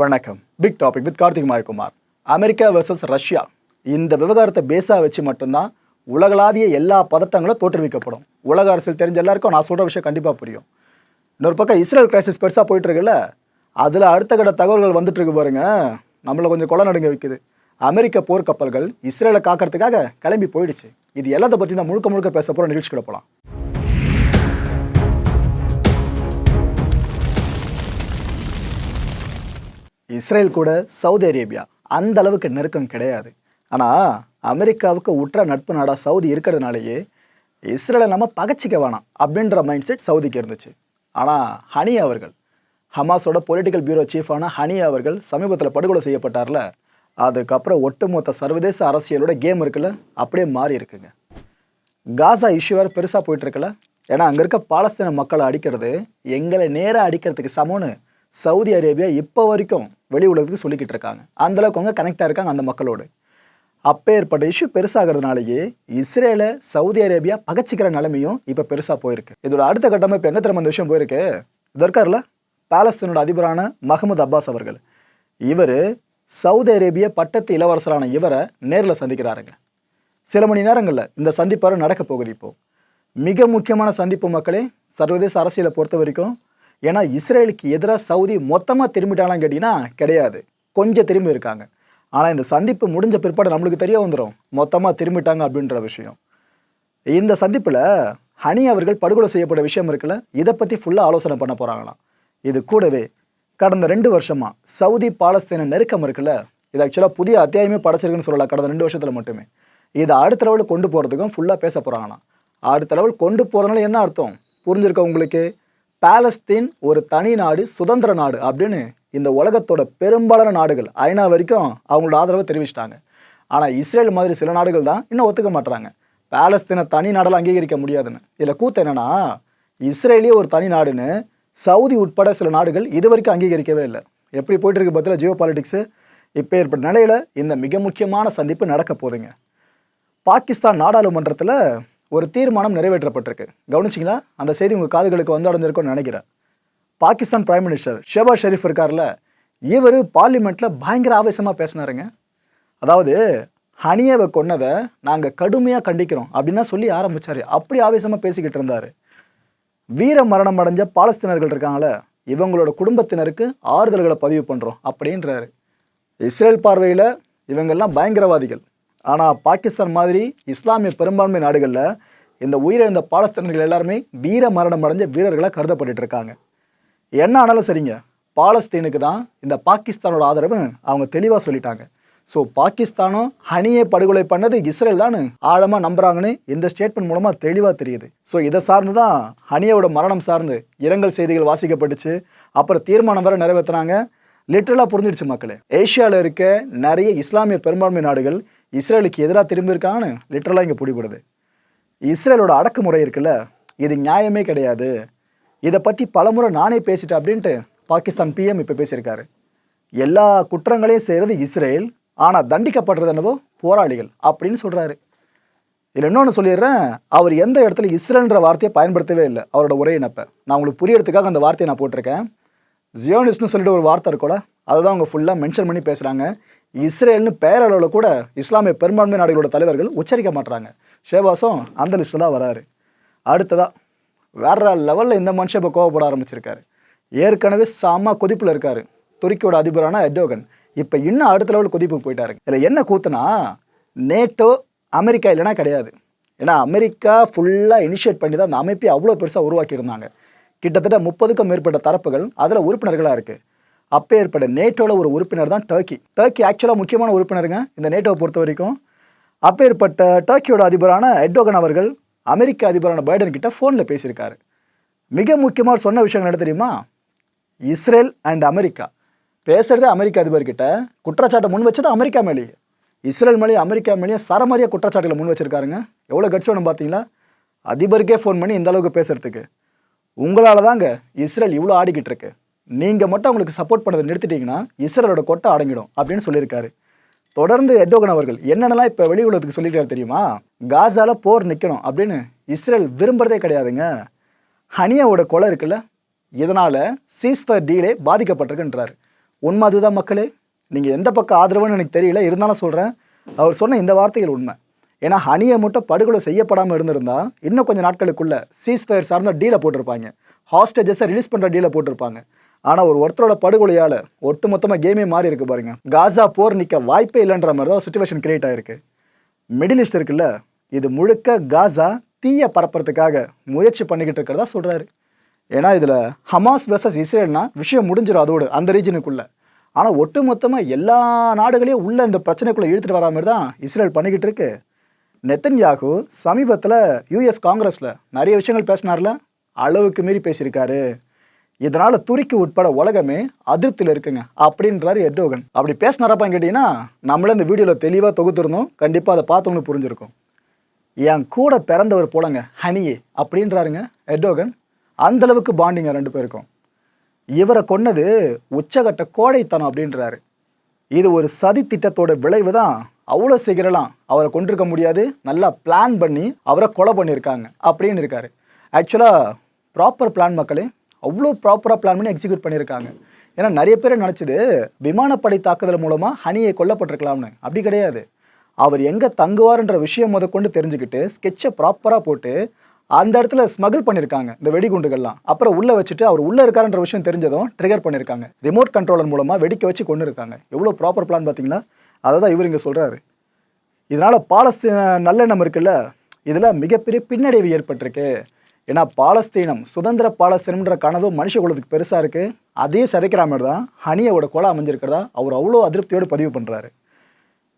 வணக்கம். Big topic with Karthik Mayakumar America versus Russia. இந்த விவகாரத்தை பேஸாக வச்சு மட்டும்தான் உலகளாவிய எல்லா பதட்டங்களும் தோற்றுவிக்கப்படும். உலக அரசியல் தெரிஞ்ச எல்லாருக்கும் நான் சொல்கிற விஷயம் கண்டிப்பாக புரியும். இன்னொரு பக்கம் இஸ்ரேல் கிரைசிஸ் பெருசாக போயிட்டுருக்குல்ல அதில் அடுத்த கட்ட தகவல்கள் வந்துட்டுருக்கு பாருங்க. நம்மளை கொஞ்சம் கொலை நடுங்க வைக்குது. அமெரிக்க போர்க்கப்பல்கள் இஸ்ரேலை காக்கிறதுக்காக கிளம்பி போயிடுச்சு. இது எல்லாத்தை பற்றி தான் முழுக்க முழுக்க பேச போகிற நிகழ்ச்சி போகலாம் இஸ்ரேல் கூட சவுதி அரேபியா அந்த அளவுக்கு நெருக்கம் கிடையாது. ஆனால் அமெரிக்காவுக்கு உற்ற நட்பு நாடாக சவுதி இருக்கிறதுனாலேயே இஸ்ரேலை நம்ம பகச்சிக்க வேணாம் அப்படின்ற மைண்ட் செட் சவுதிக்கு இருந்துச்சு. ஆனால் ஹனி அவர்கள் ஹமாஸோட பொலிட்டிக்கல் பியூரோ சீஃபான ஹனி அவர்கள் சமீபத்தில் படுகொலை செய்யப்பட்டார்ல அதுக்கப்புறம் ஒட்டுமொத்த சர்வதேச அரசியலோட கேம் இருக்குல்ல அப்படியே மாறி இருக்குங்க. காசா இஷ்யூ வேறு பெருசாக போயிட்டு ஏன்னா அங்கே இருக்க பாலஸ்தீன மக்களை அடிக்கிறது எங்களை நேராக அடிக்கிறதுக்கு சமம்னு சவுதி அரேபியா இப்போ வரைக்கும் வெளி உலகத்துக்கு சொல்லிக்கிட்டு இருக்காங்க. அந்தளவுக்கு அவங்க கனெக்டாக இருக்காங்க அந்த மக்களோடு. அப்பேற்பட்ட இஷ்யூ பெருசாகிறதுனாலேயே இஸ்ரேலை சவுதி அரேபியா பகச்சிக்கிற நிலைமையும் இப்போ பெருசாக போயிருக்கு. இதோட அடுத்த கட்டமாக இப்போ எங்கே திரும்ப இந்த விஷயம் போயிருக்கு? இது பேலஸ்தீனோட பாலஸ்தீனோட அதிபரான மஹமூத் அப்பாஸ் அவர்கள். இவர் சவுதி அரேபிய பட்டத்து இளவரசரான இவரை நேரில் சந்திக்கிறாருங்க. சில மணி நேரங்களில் இந்த சந்திப்பாரு நடக்க போகுது இப்போது மிக முக்கியமான சந்திப்பு மக்களே சர்வதேச அரசியலை பொறுத்த வரைக்கும் ஏன்னா இஸ்ரேலுக்கு எதிராக சவுதி மொத்தமாக திரும்பிட்டாலாம் கேட்டிங்கன்னா கிடையாது. கொஞ்சம் திரும்பி இருக்காங்க. ஆனால் இந்த சந்திப்பு முடிஞ்ச பிற்பாடு நம்மளுக்கு தெரிய வந்துடும் மொத்தமாக திரும்பிட்டாங்க அப்படின்ற விஷயம். இந்த சந்திப்பில் ஹனி அவர்கள் படுகொலை செய்யப்பட்ட விஷயம் இருக்குல்ல இதை பற்றி ஃபுல்லாக ஆலோசனை பண்ண போகிறாங்களாம் இது கூடவே கடந்த ரெண்டு வருஷமாக சவுதி பாலஸ்தீன நெருக்கம் இருக்குல்ல இது ஆக்சுவலாக புதிய அத்தியாயமே படைச்சிருக்குன்னு சொல்லலாம் கடந்த ரெண்டு வருஷத்தில் மட்டுமே. இதை அடுத்த லெவலில் கொண்டு போகிறதுக்கும் ஃபுல்லாக பேச போகிறாங்களாம் அடுத்த லெவல் கொண்டு போகிறதுனால என்ன அர்த்தம்? புரிஞ்சிருக்க உங்களுக்கு? பாலஸ்தீன் ஒரு தனி நாடு சுதந்திர நாடு அப்படின்னு இந்த உலகத்தோட பெரும்பாலான நாடுகள் ஐநா வரைக்கும் அவங்களோட ஆதரவை தெரிவிச்சிட்டாங்க. ஆனால் இஸ்ரேல் மாதிரி சில நாடுகள் தான் இன்னும் ஒத்துக்க மாட்டுறாங்க பாலஸ்தீனை தனி நாடெல்லாம் அங்கீகரிக்க முடியாதுன்னு. இதில் கூத்து என்னன்னா இஸ்ரேலே ஒரு தனி நாடுன்னு சவுதி உட்பட சில நாடுகள் இது வரைக்கும் அங்கீகரிக்கவே இல்லை. எப்படி போயிட்டு இருக்கு பத்தில ஜியோ பாலிட்டிக்ஸு இப்போ ஏற்பட்ட நிலையில் இந்த மிக முக்கியமான சந்திப்பு நடக்க போகுதுங்க. பாகிஸ்தான் நாடாளுமன்றத்தில் ஒரு தீர்மானம் நிறைவேற்றப்பட்டிருக்கு. கவனிச்சிங்களா? அந்த செய்தி உங்கள் காதுகளுக்கு வந்து அடைஞ்சிருக்கும்னு நினைக்கிறேன். பாகிஸ்தான் பிரைம் மினிஸ்டர் ஷெபா ஷெரீஃப் இருக்கார்ல இவர் பார்லிமெண்ட்டில் பயங்கர ஆவேசமாக பேசினாருங்க. அதாவது ஹனியாவை கொன்னதை நாங்கள் கடுமையாக கண்டிக்கிறோம் அப்படின்னு தான் சொல்லி ஆரம்பித்தார் அப்படி ஆவேசமாக பேசிக்கிட்டு இருந்தார். வீர மரணம் அடைஞ்ச பாலஸ்தீனர்கள் இருக்காங்களே இவங்களோட குடும்பத்தினருக்கு ஆறுதல்களை பதிவு பண்ணுறோம் அப்படின்றாரு. இஸ்ரேல் பார்வையில் இவங்கெல்லாம் பயங்கரவாதிகள். ஆனால் பாகிஸ்தான் மாதிரி இஸ்லாமிய பெரும்பான்மை நாடுகளில் இந்த உயிரிழந்த பாலஸ்தீனர்கள் எல்லாருமே வீர மரணம் அடைஞ்ச வீரர்களாக கருதப்பட்டு இருக்காங்க என்ன ஆனாலும் சரிங்க பாலஸ்தீனுக்கு தான் இந்த பாகிஸ்தானோட ஆதரவு அவங்க தெளிவாக சொல்லிட்டாங்க. ஸோ பாகிஸ்தானும் ஹனியை படுகொலை பண்ணது இஸ்ரேல் தான் ஆழமாக நம்புகிறாங்கன்னு இந்த ஸ்டேட்மெண்ட் மூலமாக தெளிவாக தெரியுது. ஸோ இதை சார்ந்து தான் ஹனியோட மரணம் சார்ந்து இரங்கல் செய்திகள் வாசிக்கப்பட்டுச்சு. அப்புறம் தீர்மானம் வரை நிறைவேற்றினாங்க லிட்டரலாக புரிஞ்சிடுச்சு மக்களே. ஏஷியாவில் இருக்க நிறைய இஸ்லாமிய பெரும்பான்மை நாடுகள் இஸ்ரேலுக்கு எதிராக திரும்பியிருக்காங்கன்னு லிட்டரலாக இங்கே பிடிபடுது. இஸ்ரேலோட அடக்குமுறை இருக்குல்ல இது நியாயமே கிடையாது. இதை பற்றி பலமுறை நானே பேசிட்டேன் அப்படின்ட்டு பாகிஸ்தான் பிஎம் இப்போ பேசியிருக்காரு. எல்லா குற்றங்களையும் செய்கிறது இஸ்ரேல் ஆனால் தண்டிக்கப்படுறது என்னவோ போராளிகள் அப்படின்னு சொல்கிறாரு இதில் இன்னொன்று சொல்லிடுறேன் அவர் எந்த இடத்துல இஸ்ரேல்ன்ற வார்த்தையை பயன்படுத்தவே இல்லை அவரோட உரையினப்ப நான் உங்களுக்கு புரியறதுக்காக அந்த வார்த்தையை நான் போட்டிருக்கேன். ஜியோனிஸ்ட்னு சொல்லிட்டு ஒரு வார்த்தை இருக்கோல அதை தான் அவங்க ஃபுல்லாக மென்ஷன் பண்ணி பேசுகிறாங்க இஸ்ரேல்னு பேரளவில் கூட இஸ்லாமிய பெரும்பான்மை நாடுகளோட தலைவர்கள் உச்சரிக்க மாட்டுறாங்க ஷேபாஸும் அந்த லிஸ்ட்டில் தான் வராரு. அடுத்ததாக வேற லெவலில் இந்த மனுஷன் இப்போ கோவப்பட ஆரம்பிச்சிருக்காரு. ஏற்கனவே சாமா கொதிப்பில் இருக்கார். துருக்கியோட அதிபரான எட்டோகன் இப்போ இன்னும் அடுத்த லெவல் கொதிப்புக்கு போயிட்டாருங்க இதில் என்ன கூத்துனா நேட்டோ அமெரிக்கா இல்லைனா கிடையாது. ஏன்னா அமெரிக்கா ஃபுல்லாக இனிஷியேட் பண்ணி தான் அந்த அமைப்பை அவ்வளோ பெருசாக உருவாக்கியிருந்தாங்க. கிட்டத்தட்ட முப்பதுக்கும் மேற்பட்ட தரப்புகள் அதில் உறுப்பினர்களாக இருக்குது அப்போ ஏற்பட்ட நேட்டோவில் ஒரு உறுப்பினர் தான் டர்க்கி டர்க்கி ஆக்சுவலாக முக்கியமான உறுப்பினருங்க இந்த நேட்டோவை பொறுத்த வரைக்கும். அப்பேற்பட்ட டர்க்கியோட அதிபரான எட்டோகன் அவர்கள் அமெரிக்க அதிபரான பைடன் கிட்ட ஃபோனில் பேசியிருக்காரு. மிக முக்கியமாக சொன்ன விஷயங்கள் என்ன தெரியுமா? Israel and America. பேசுகிறதே அமெரிக்க அதிபர்கிட்ட குற்றச்சாட்டை முன் வச்சது அமெரிக்கா மேலேயே. இஸ்ரேல் மேலேயும் அமெரிக்கா மேலேயும் சரமாரியாக குற்றச்சாட்டுகளை முன் வச்சிருக்காருங்க. எவ்வளோ கட்சி வேணும் பார்த்தீங்களா? அதிபருக்கே ஃபோன் பண்ணி இந்த அளவுக்கு பேசுகிறதுக்கு உங்களால் தாங்க இஸ்ரேல் இவ்வளோ ஆடிக்கிட்டு இருக்கு. நீங்கள் மட்டும் அவங்களுக்கு சப்போர்ட் பண்ணதை நிறுத்திட்டீங்கன்னா இஸ்ரேலோட கொட்டை அடங்கிடும் அப்படின்னு சொல்லியிருக்காரு. தொடர்ந்து எட்டோகன் அவர்கள் என்னென்னலாம் இப்போ வெளி உலகத்துக்கு சொல்லிட்டாரு தெரியுமா? காசால போர் நிற்கணும் அப்படின்னு இஸ்ரேல் விரும்புறதே கிடையாதுங்க. ஹனியாவோட கொலை இருக்குல்ல இதனால் சீஸ்பர் டீலே பாதிக்கப்பட்டிருக்குன்றார். உண்மை அதுதான் மக்களே. நீங்கள் எந்த பக்கம் ஆதரவுன்னு எனக்கு தெரியல இருந்தாலும் சொல்கிறேன் அவர் சொன்ன இந்த வார்த்தைகள் உண்மை. ஏன்னா ஹனியை மட்டும் படுகொலை செய்யப்படாமல் இருந்திருந்தா இன்னும் கொஞ்சம் நாட்களுக்குள்ளே சீஸ்ஃபயர் சார்ந்த டீலை போட்டிருப்பாங்க. ஹாஸ்டேஜஸை ரிலீஸ் பண்ணுற டீலை போட்டிருப்பாங்க. ஆனால் ஒரு ஒருத்தரோட படுகொலையால் ஒட்டு மொத்தமாக கேமே மாறி இருக்கு பாருங்க. காசா போர் நிற்க வாய்ப்பே இல்லைன்ற மாதிரி தான் சுச்சுவேஷன் கிரியேட் ஆயிருக்கு. மிடில் ஈஸ்ட் இருக்குல்ல இது முழுக்க காசா தீய பரப்புறதுக்காக முயற்சி பண்ணிக்கிட்டு இருக்கிறதா சொல்கிறாரு ஏன்னா இதில் ஹமாஸ் வெர்சஸ் இஸ்ரேல்னா விஷயம் முடிஞ்சிடும் அதோடு அந்த ரீஜனுக்குள்ளே ஆனால் ஒட்டுமொத்தமாக எல்லா நாடுகளையும் உள்ள இந்த பிரச்சனைக்குள்ளே இழுத்துட்டு வரா மாதிரி தான் இஸ்ரேல் பண்ணிக்கிட்டு இருக்கு. நெத்தன்யாகு சமீபத்தில் யூஎஸ் காங்கிரஸில் நிறைய விஷயங்கள் பேசினார்ல அளவுக்கு மீறி பேசியிருக்காரு. இதனால் துருக்கி உட்பட உலகமே அதிருப்தியில் இருக்குங்க. அப்படின்றாரு எர்டோகன். அப்படி பேசினாரப்பான்னு கேட்டிங்கன்னா நம்மளே இந்த வீடியோவில் தெளிவாக தொகுத்துருந்தோம். கண்டிப்பாக அதை பார்த்தோம்னு புரிஞ்சிருக்கும். என் கூட பிறந்தவர் போலங்க ஹனியே அப்படின்றாருங்க எர்டோகன். அந்தளவுக்கு பாண்டிங்க ரெண்டு பேருக்கும். இவரை கொன்னது உச்சகட்ட கோடைத்தனம் அப்படின்றாரு. இது ஒரு சதி திட்டத்தோட விளைவு தான். அவ்வளோ சீக்கிரலாம் அவரை கொண்டிருக்க முடியாது. நல்லா பிளான் பண்ணி அவரை கொலை பண்ணியிருக்காங்க அப்படின்னு இருக்காரு. ஆக்சுவலாக ப்ராப்பர் பிளான் மக்களே அவ்வளோ ப்ராப்பராக பிளான் பண்ணி எக்ஸிக்யூட் பண்ணியிருக்காங்க. ஏன்னா நிறைய பேர் நினச்சது விமானப்படை தாக்குதல் மூலமாக ஹனியை கொல்லப்பட்டிருக்கலாம்னு. அப்படி கிடையாது. அவர் எங்கே தங்குவார்ன்ற விஷயம் முத கொண்டு தெரிஞ்சுக்கிட்டு ஸ்கெட்சை ப்ராப்பராக போட்டு அந்த இடத்துல ஸ்மகிள் பண்ணியிருக்காங்க இந்த வெடிகுண்டுகள்லாம். அப்புறம் உள்ளே வச்சுட்டு அவர் உள்ளே இருக்காருன்ற விஷயம் தெரிஞ்சதும் ட்ரிகர் பண்ணியிருக்காங்க. ரிமோட் கண்ட்ரோலர் மூலமாக வெடிக்க வச்சு கொண்டு இருக்காங்க எவ்வளோ ப்ராப்பர் பிளான் பார்த்தீங்களா? அதை தான் இவர் இங்கே சொல்கிறாரு இதனால் பாலஸ்தீன நல்லெண்ணம் இருக்குல்ல? இதில் மிகப்பெரிய பின்னடைவு ஏற்பட்டிருக்கு. ஏன்னா பாலஸ்தீனம் சுதந்திர பாலஸ்தீனம்ன்ற கனவு மனுஷ குலத்துக்கு பெருசாக இருக்குது அதையும் சிதைக்கிற மாதிரி தான் ஹனியோட கொலை அமைஞ்சிருக்கிறதா அவர் அவ்வளோ அதிருப்தியோடு பதிவு பண்ணுறாரு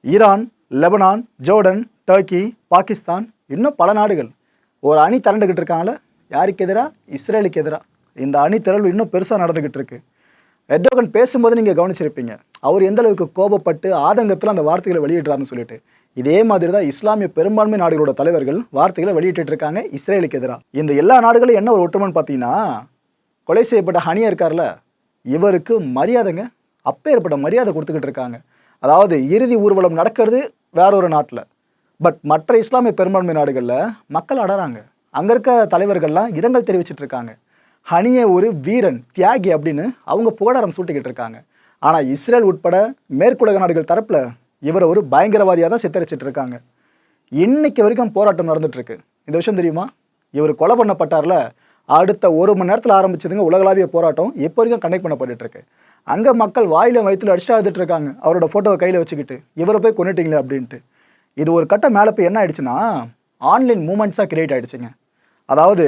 Iran Lebanon Jordan Turkey Pakistan இன்னும் பல நாடுகள் ஒரு அணி திரண்டுக்கிட்டு இருக்காங்களே யாருக்கு எதிராக இஸ்ரேலுக்கு எதிராக இந்த அணி திரள் இன்னும் பெருசாக நடந்துக்கிட்டு இருக்கு. எர்டோகன் பேசும்போது நீங்கள் கவனிச்சிருப்பீங்க. அவர் எந்த அளவுக்கு கோபப்பட்டு ஆதங்கத்தில் அந்த வார்த்தைகளை வெளியிடுறாருன்னு சொல்லிட்டு. இதே மாதிரி தான் இஸ்லாமிய பெரும்பான்மை நாடுகளோட தலைவர்கள் வார்த்தைகளை வெளியிட்டு இருக்காங்க இஸ்ரேலுக்கு எதிராக. இந்த எல்லா நாடுகளும் என்ன ஒரு ஒற்றுமைன்னு பார்த்தீங்கன்னா கொலை செய்யப்பட்ட ஹனியா இருக்கார்ல இவருக்கு மரியாதைங்க அப்பேற்பட்ட மரியாதை கொடுத்துக்கிட்டு இருக்காங்க. அதாவது இறுதி ஊர்வலம் நடக்கிறது வேற ஒரு நாட்டில். பட் மற்ற இஸ்லாமிய பெரும்பான்மை நாடுகளில் மக்கள் அடறாங்க. அங்கே இருக்க தலைவர்கள்லாம் இரங்கல் தெரிவிச்சிட்டு இருக்காங்க. ஹனியே ஒரு வீரன் தியாகி அப்படின்னு அவங்க புகழாரம் சூட்டிக்கிட்டு இருக்காங்க. ஆனால் இஸ்ரேல் உட்பட மேற்குலக நாடுகள் தரப்பில் இவரை ஒரு பயங்கரவாதியாக தான் சித்தரிச்சிட்டு இருக்காங்க இன்னைக்கு வரைக்கும் போராட்டம் நடந்துட்டுருக்கு இந்த விஷயம் தெரியுமா? இவர் கொலை பண்ணப்பட்டார்ல அடுத்த ஒரு மணி நேரத்தில் ஆரம்பிச்சதுங்க உலகளாவிய போராட்டம் இப்போ வரைக்கும் கண்டக்ட் பண்ணப்பட்டுருக்கு அங்கே மக்கள் வாயில் வயிற்றுல அடிச்சு அழுதுட்டு இருக்காங்க அவரோட ஃபோட்டோவை கையில் வச்சுக்கிட்டு. இவரை போய் கொண்டுட்டிங்களே அப்படின்ட்டு. இது ஒரு கட்டம் மேலே போய் என்ன ஆயிடுச்சுன்னா ஆன்லைன் மூமெண்ட்ஸாக கிரியேட் ஆகிடுச்சிங்க அதாவது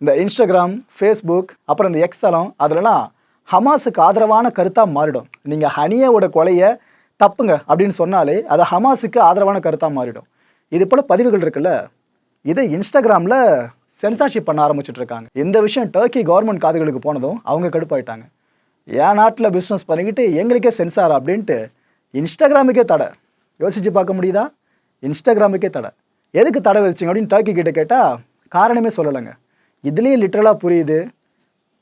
இந்த இன்ஸ்டாகிராம் ஃபேஸ்புக் அப்புறம் இந்த எக்ஸ் தளம் அதுலலாம் ஹமாஸுக்கு ஆதரவான கருத்தாக மாறிடும். நீங்கள் ஹனியோட கொலையை தப்புங்க அப்படின்னு சொன்னாலே அது ஹமாஸுக்கு ஆதரவான கருத்தாக மாறிடும். இது போல் பதிவுகள் இருக்குல்ல இதை இன்ஸ்டாகிராமில் சென்சார்ஷிப் பண்ண ஆரம்பிச்சுட்டு இருக்காங்க இந்த விஷயம் டர்க்கி கவர்மெண்ட் காதுகளுக்கு போனதும் அவங்க கடுப்பாயிட்டாங்க. என் நாட்டில் பிஸ்னஸ் பண்ணிக்கிட்டு எங்களுக்கே சென்சார் அப்படின்ட்டு இன்ஸ்டாகிராமுக்கே தடை. யோசித்து பார்க்க முடியுதா? இன்ஸ்டாகிராமுக்கே தடை. எதுக்கு தடை வச்சிங்க அப்படின்னு டர்க்கி கிட்ட கேட்டால் காரணமே சொல்லலைங்க. இதுலேயே லிட்ரலாக புரியுது.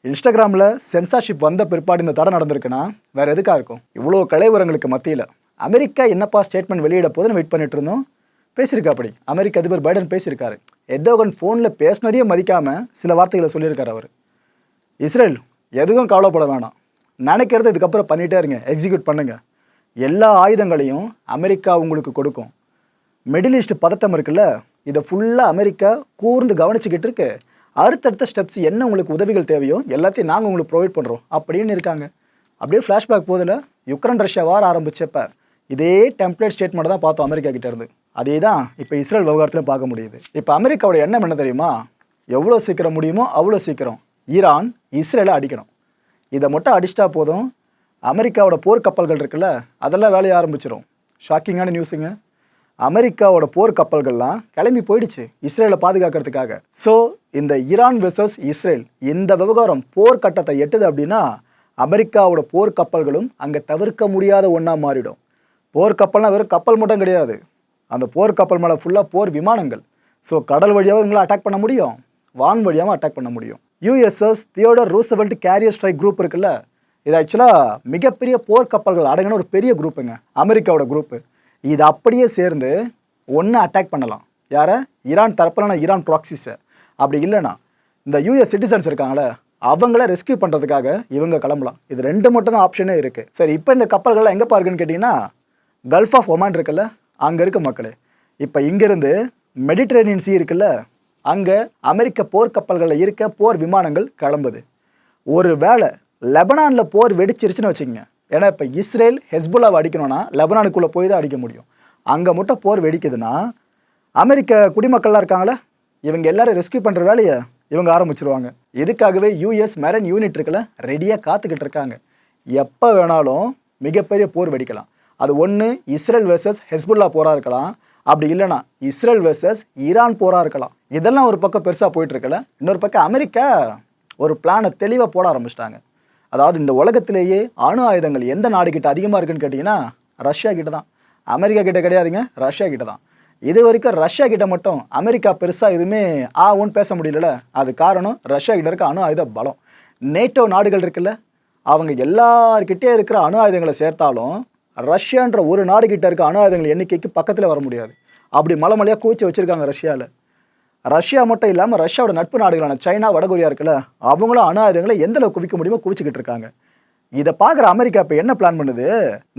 இன்ஸ்டாகிராமில் சென்சார்ஷிப் வந்த பிற்பாடு இந்த தடை நடந்திருக்குன்னா வேறு எதுக்காக இருக்கும்? இவ்வளோ கலைவரங்களுக்கு மத்தியில். அமெரிக்கா என்னப்பா ஸ்டேட்மெண்ட் வெளியிட போது வெயிட் பண்ணிட்டு இருந்தோம். பேசியிருக்கா அப்படி அமெரிக்க அதிபர் பைடன் பேசியிருக்காரு. எர்டோகன் ஃபோனில் பேசினதையும் மதிக்காமல் சில வார்த்தைகளை சொல்லியிருக்காரு அவர். இஸ்ரேல் எதுவும் கவலைப்பட வேணாம். நினைக்கிறது இதுக்கப்புறம் பண்ணிகிட்டே இருங்க. எக்ஸிக்யூட் பண்ணுங்கள் எல்லா ஆயுதங்களையும் அமெரிக்கா உங்களுக்கு கொடுக்கும். மிடில் ஈஸ்ட் பதட்டம் இருக்குல்ல? இதை ஃபுல்லாக அமெரிக்கா கூர்ந்து கவனிச்சுக்கிட்டு இருக்கு. அடுத்தடுத்த ஸ்டெப்ஸ் என்ன உங்களுக்கு உதவிகள் தேவையோ எல்லாத்தையும் நாங்கள் உங்களுக்கு ப்ரொவைட் பண்ணுறோம் அப்படின்னு இருக்காங்க. அப்படியே ஃப்ளாஷ்பேக் போதில் யுக்ரைன் ரஷ்யா வார ஆரம்பித்தப்ப இதே டெம்ப்ளேட் ஸ்டேட்மெண்ட் தான் பார்த்தோம் அமெரிக்கா கிட்டே இருந்து. அதே தான் இப்போ இஸ்ரேல் விவகாரத்தில் பார்க்க முடியுது. இப்போ அமெரிக்காவோட எண்ணம் என்ன தெரியுமா? எவ்வளோ சீக்கிரம் முடியுமோ அவ்வளோ சீக்கிரம் ஈரான் இஸ்ரேலை அடிக்கணும். இதை மட்டும் அடிச்சிட்டா போதும். அமெரிக்காவோட போர்க்கப்பல்கள் இருக்குல்ல அதெல்லாம் வேலையை ஆரம்பிச்சிடும் ஷாக்கிங்கான நியூஸுங்க அமெரிக்காவோட போர் கப்பல்கள்லாம் கிளம்பி போயிடுச்சு இஸ்ரேலை பாதுகாக்கிறதுக்காக. ஸோ இந்த ஈரான் வெர்சஸ் இஸ்ரேல் இந்த விவகாரம் போர் கட்டத்தை எட்டுது அப்படின்னா அமெரிக்காவோட போர் கப்பல்களும் அங்கே தவிர்க்க முடியாத ஒன்றா மாறிடும். போர் வெறும் கப்பல் மட்டும் கிடையாது. அந்த போர் கப்பல் மேலே ஃபுல்லாக போர் விமானங்கள். ஸோ கடல் வழியாகவும் இவங்களை அட்டாக் பண்ண முடியும். வான் வழியாகவும் அட்டாக் பண்ண முடியும். USS Theodore Roosevelt carrier strike group இருக்குல்ல? இது ஆக்சுவலாக மிகப்பெரிய போர் கப்பல்கள் அடங்கின ஒரு பெரிய குரூப்புங்க அமெரிக்காவோட குரூப்பு இது அப்படியே சேர்ந்து ஒன்று அட்டாக் பண்ணலாம். யாரை? ஈரான் தரப்பிலான ஈரான் ப்ராக்சிஸை அப்படி இல்லைன்னா இந்த யூஎஸ் சிட்டிசன்ஸ் இருக்காங்களே அவங்கள ரெஸ்கியூ பண்ணுறதுக்காக இவங்க கிளம்பலாம். இது ரெண்டு மட்டும் தான் ஆப்ஷனே இருக்குது சரி இப்போ இந்த கப்பல்கள்லாம் எங்கே பாருக்குன்னு கேட்டிங்கன்னா கல்ஃப் ஆஃப் ஒமான் இருக்குல்ல அங்கே இருக்க மக்களே. இப்போ இங்கேருந்து மெடிட்ரேனியன் சி இருக்குல்ல அங்கே அமெரிக்க போர் கப்பல்களில் இருக்க போர் விமானங்கள் கிளம்புது. ஒரு வேளை லெபனானில் போர் வெடிச்சிருச்சுன்னு வச்சுக்கோங்க. ஏன்னா இப்போ இஸ்ரேல் ஹெஸ்புல்லாவை அடிக்கணும்னா லெபனானுக்குள்ளே போய் தான் அடிக்க முடியும். அங்கே மட்டும் போர் வெடிக்குதுன்னா அமெரிக்க குடிமக்கள்லாம் இருக்காங்களே இவங்க எல்லாரும் ரெஸ்கியூ பண்ணுற வேலையை இவங்க ஆரம்பிச்சிருவாங்க. இதுக்காகவே யூஎஸ் மெரன் யூனிட் இருக்குல்ல ரெடியாக காத்துக்கிட்டு இருக்காங்க. எப்போ வேணாலும் மிகப்பெரிய போர் வெடிக்கலாம். அது ஒன்று இஸ்ரேல் வெர்சஸ் ஹெஸ்புல்லா போராக இருக்கலாம். அப்படி இல்லைனா இஸ்ரேல் வெர்சஸ் ஈரான் போராக இருக்கலாம். இதெல்லாம் ஒரு பக்கம் பெருசாக போயிட்டு இருக்கல இன்னொரு பக்கம் அமெரிக்கா ஒரு பிளானை தெளிவாக போட ஆரம்பிச்சிட்டாங்க. அதாவது இந்த உலகத்திலேயே அணு ஆயுதங்கள் எந்த நாடு கிட்ட அதிகமாக இருக்குன்னு கேட்டிங்கன்னா ரஷ்யா கிட்ட தான். அமெரிக்கா கிட்ட கிடையாதுங்க ரஷ்யா கிட்ட தான். இது வரைக்கும் ரஷ்யா கிட்ட மட்டும் அமெரிக்கா பெருசாக எதுவுமே ஆ ஒன்று பேச முடியல அது காரணம் ரஷ்யா கிட்ட இருக்க அணு ஆயுத பலம். நேட்டோ நாடுகள் இருக்குல்ல அவங்க எல்லார்கிட்டே இருக்கிற அணு ஆயுதங்களை சேர்த்தாலும் ரஷ்யான்ற ஒரு நாடுகிட்ட இருக்க அணு ஆயுதங்கள் எண்ணிக்கைக்கு பக்கத்தில் வர முடியாது. அப்படி மலை மலையாக கூச்சி வச்சுருக்காங்க ரஷ்யாவில் ரஷ்யா மட்டும் இல்லாமல் ரஷ்யாவோட நட்பு நாடுகளான சைனா வடகொரியா இருக்குல்ல அவங்களும் அணு ஆயுதங்களை எந்த அளவுக்கு குவிக்க முடியுமோ குவிச்சுக்கிட்டு இருக்காங்க. இதை பார்க்குற அமெரிக்கா இப்போ என்ன பிளான் பண்ணுது?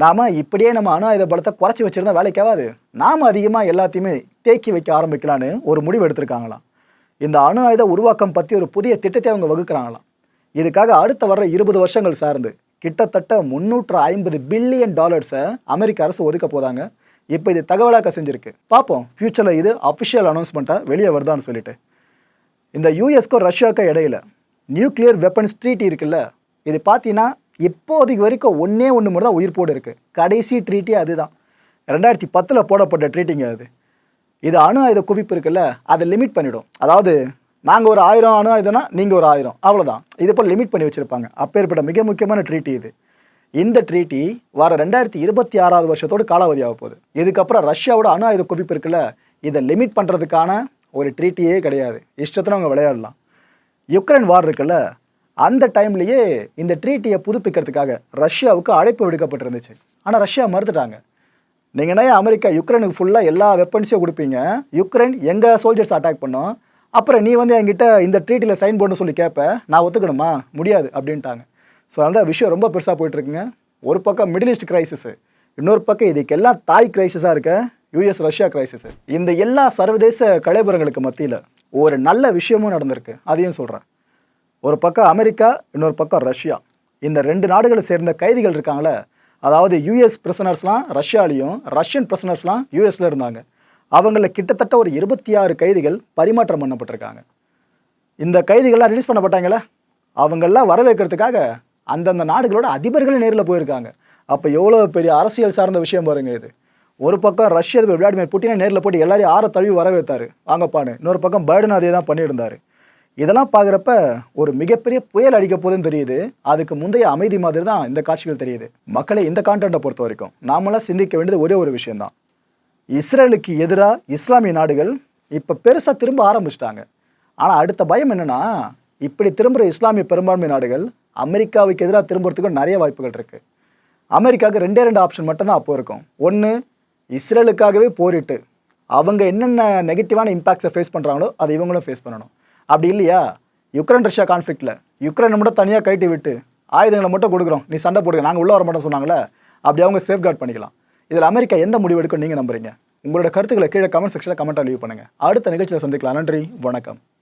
நாம இப்படியே நம்ம அணு ஆயுத பலத்தை குறைச்சி வச்சிருந்தா வேலைக்காவது நாம அதிகமாக எல்லாத்தையுமே தேக்கி வைக்க ஆரம்பிக்கலான்னு ஒரு முடிவு எடுத்திருக்காங்களாம். இந்த அணு ஆயுத உருவாக்கம் பற்றி ஒரு புதிய திட்டத்தை அவங்க வகுக்கிறாங்களாம். இதுக்காக அடுத்த வர்ற இருபது வருஷங்கள் சார்ந்து கிட்டத்தட்ட முந்நூற்று ஐம்பது பில்லியன் டாலர்ஸை அமெரிக்க அரசு ஒதுக்க போகிறாங்க இப்போ இது தகவலாக்க செஞ்சிருக்கு. பார்ப்போம் ஃப்யூச்சரில் இது அஃபிஷியல் அனௌன்ஸ்மெண்ட்டாக வெளியே வருதான்னு சொல்லிட்டு. இந்த யூஎஸ்க்கும் ரஷ்யாவுக்கும் இடையில நியூக்ளியர் வெப்பன்ஸ் ட்ரீட்டி இருக்குல்ல? இது பார்த்தீங்கன்னா இப்போதைக்கு வரைக்கும் ஒன்றே ஒன்று மட்டும் தான் உயிர் போடு இருக்குது கடைசி ட்ரீட்டி அதுதான். ரெண்டாயிரத்தி பத்தில் போடப்பட்ட ட்ரீட்டிங்க அது. இது அணு ஆயுத குவிப்பு இருக்குல்ல? அதை லிமிட் பண்ணிவிடும் அதாவது நாங்கள் ஒரு ஆயிரம் அணு ஆயுதம்னா நீங்கள் ஒரு ஆயிரம். அவ்வளோதான் இது போல் லிமிட் பண்ணி வச்சுருப்பாங்க. அப்பேற்பட்ட மிக முக்கியமான ட்ரீட்டி இது. இந்த ட்ரீட்டி வர ரெண்டாயிரத்தி இருபத்தி ஆறாவது வருஷத்தோடு காலாவதி ஆக போகுது. இதுக்கப்புறம் ரஷ்யாவோட அணு ஆயுத குவிப்பு இருக்குல்ல இதை லிமிட் பண்ணுறதுக்கான ஒரு ட்ரீட்டியே கிடையாது. இஷ்டத்தில் அவங்க விளையாடலாம். யுக்ரைன் வார் இருக்குல்ல அந்த டைம்லேயே இந்த ட்ரீட்டியை புதுப்பிக்கிறதுக்காக ரஷ்யாவுக்கு அழைப்பு விடுக்கப்பட்டிருந்துச்சு. ஆனால் ரஷ்யா மறுத்துட்டாங்க. நீங்கள் என்ன அமெரிக்கா யுக்ரைனுக்கு ஃபுல்லாக எல்லா வெப்பன்ஸையும் கொடுப்பீங்க. யுக்ரைன் எங்கள் சோல்ஜர்ஸ் அட்டாக் பண்ணோம்? அப்புறம் நீ வந்து என்கிட்ட இந்த ட்ரீட்டியில் சைன் போடணும்னு சொல்லி கேட்ப நான் ஒத்துக்கணுமா? முடியாது அப்படின்ட்டாங்க. ஸோ அந்த விஷயம் ரொம்ப பெருசாக போயிட்டுருக்குங்க. ஒரு பக்கம் மிடில் ஈஸ்ட் கிரைசிஸு இன்னொரு பக்கம் இதுக்கெல்லாம் தாய் கிரைசிஸாக இருக்க யூஎஸ் ரஷ்யா கிரைசிஸு இந்த எல்லா சர்வதேச கலைபுரங்களுக்கு மத்தியில் ஒரு நல்ல விஷயமும் நடந்திருக்கு. அதையும் சொல்கிறேன் ஒரு பக்கம் அமெரிக்கா இன்னொரு பக்கம் ரஷ்யா இந்த ரெண்டு நாடுகளை சேர்ந்த கைதிகள் இருக்காங்களே அதாவது யூஎஸ் பிரசனர்ஸ்லாம் ரஷ்யாலையும் ரஷ்யன் பிரசனர்ஸ்லாம் யூஎஸில் இருந்தாங்க. அவங்கள கிட்டத்தட்ட ஒரு இருபத்தி ஆறு கைதிகள் பரிமாற்றம் பண்ணப்பட்டிருக்காங்க. இந்த கைதிகள்லாம் ரிலீஸ் பண்ணப்பட்டாங்களே அவங்களாம் வரவேற்கிறதுக்காக அந்தந்த நாடுகளோட அதிபர்கள் நேரில் போயிருக்காங்க. அப்போ எவ்வளோ பெரிய அரசியல் சார்ந்த விஷயம் பாருங்க இது. ஒரு பக்கம் ரஷ்ய அதிபர் விளாடிமிர் புட்டினை நேரில் போட்டு எல்லாரையும் ஆற தழுவி வரவேற்றாரு வாங்கப்பான்னு. இன்னொரு பக்கம் பைடன் அதே தான் பண்ணியிருந்தார். இதெல்லாம் பார்க்குறப்ப ஒரு மிகப்பெரிய புயல் அடிக்க போதுன்னு தெரியுது. அதுக்கு முந்தைய அமைதி மாதிரி தான் இந்த காட்சிகள் தெரியுது. மக்களை இந்த கான்டென்ட்டை பொறுத்த வரைக்கும் நாமெல்லாம் சிந்திக்க வேண்டியது ஒரே ஒரு விஷயந்தான் இஸ்ரேலுக்கு எதிராக இஸ்லாமிய நாடுகள் இப்போ பெருசாக திரும்ப ஆரம்பிச்சிட்டாங்க. ஆனால் அடுத்த பயம் என்னென்னா இப்படி திரும்புகிற இஸ்லாமிய பெரும்பான்மை நாடுகள் அமெரிக்காவுக்கு எதிராக திரும்புறதுக்கு நிறைய வாய்ப்புகள் இருக்குது அமெரிக்காவுக்கு ரெண்டே ரெண்டு ஆப்ஷன் மட்டும்தான் அப்போ இருக்கும். ஒன்று இஸ்ரேலுக்காகவே போரிட்டு அவங்க என்னென்ன நெகட்டிவான இம்பாக்ட்ஸை ஃபேஸ் பண்ணுறாங்களோ அதை இவங்களும் ஃபேஸ் பண்ணணும். அப்படி இல்லையா? யுக்ரைன் ரஷ்யா கான்ஃப்ளிக்டில் யுக்ரைனை மட்டும் தனியாக கழட்டி விட்டு ஆயுதங்களை மட்டும் கொடுக்குறோம். நீ சண்டை போடுங்க நாங்கள் உள்ளே வர மாட்டோம் சொன்னாங்களே அப்படி அவங்க சேஃப்கார்ட் பண்ணிக்கலாம். இதில் அமெரிக்கா எந்த முடிவு எடுக்கும் நீங்கள் நம்புறீங்க? உங்களோட கருத்துக்களை கீழே கமெண்ட் செக்ஷனில் கமெண்ட்டாக லீவ் பண்ணுங்கள் அடுத்த நிகழ்ச்சியில் சந்திக்கலாம். நன்றி வணக்கம்.